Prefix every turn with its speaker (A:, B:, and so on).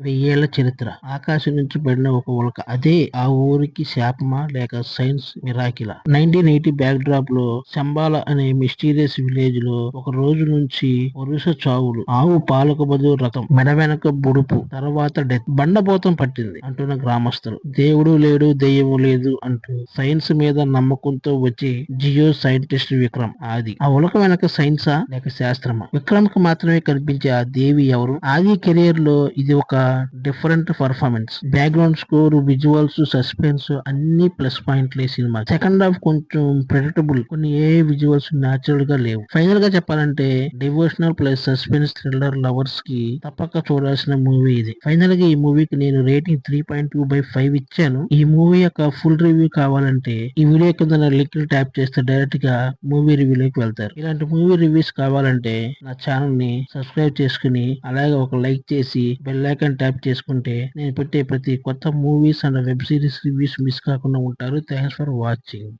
A: వెయ్యేళ్ళ చరిత్ర. ఆకాశం నుంచి పడిన ఒక ఉలక. అదే ఆ ఊరికి శాపమా లేక సైన్స్ మిరాకిలా? నైన్టీన్ ఎయిటీ బ్యాక్ డ్రాప్లో శంబాల అనే మిస్టీరియస్ విలేజ్లో ఒక రోజు నుంచి వరుస చావులు. ఆవు పాలకు బదులు రథం మెడ వెనక బుడుపు తర్వాత డెత్. బండబోతం పట్టింది అంటున్న గ్రామస్తులు దేవుడు లేడు దెయ్యము లేదు అంటూ సైన్స్ మీద నమ్మకంతో వచ్చే జియో సైంటిస్ట్ విక్రమ్ ఆది. ఆ ఉలక వెనక సైన్సా లేక శాస్త్రమా? విక్రమ్కు మాత్రమే కనిపించే ఆ దేవి ఎవరు? ఆది కెరియర్లో ఇది ఒక different performance background score visuals suspense అన్ని ప్లస్ పాయింట్లే సినిమా సెకండ్ హాఫ్ కొంచెం ప్రెడిటబుల్ కొన్ని ఏ విజువల్స్ న్యాచురల్గా లేవు. ఫైనల్గా చెప్పాలంటే డివోషనల్ ప్లస్ సస్పెన్స్ థ్రిల్లర్ లవర్స్కి తప్పక చూడాల్సిన మూవీ ఇది. ఫైనల్గా ఈ మూవీకి నేను rating three point two by five ఇచ్చాను. ఈ మూవీ యొక్క ఫుల్ రివ్యూ కావాలంటే ఈ వీడియో కింద లింక్ ట్యాప్ చేస్తే డైరెక్ట్గా మూవీ రివ్యూలోకి వెళ్తారు. ఇలాంటి మూవీ రివ్యూస్ కావాలంటే నా ఛానల్ని సబ్స్క్రైబ్ చేసుకుని అలాగే ఒక లైక్ చేసి బెల్ ఐకాన్ ట్యాప్ చేసుకుంటే నేను పెట్టే ప్రతి కొత్త movies and web series reviews miss కాకుండా ఉంటారు. Thanks for watching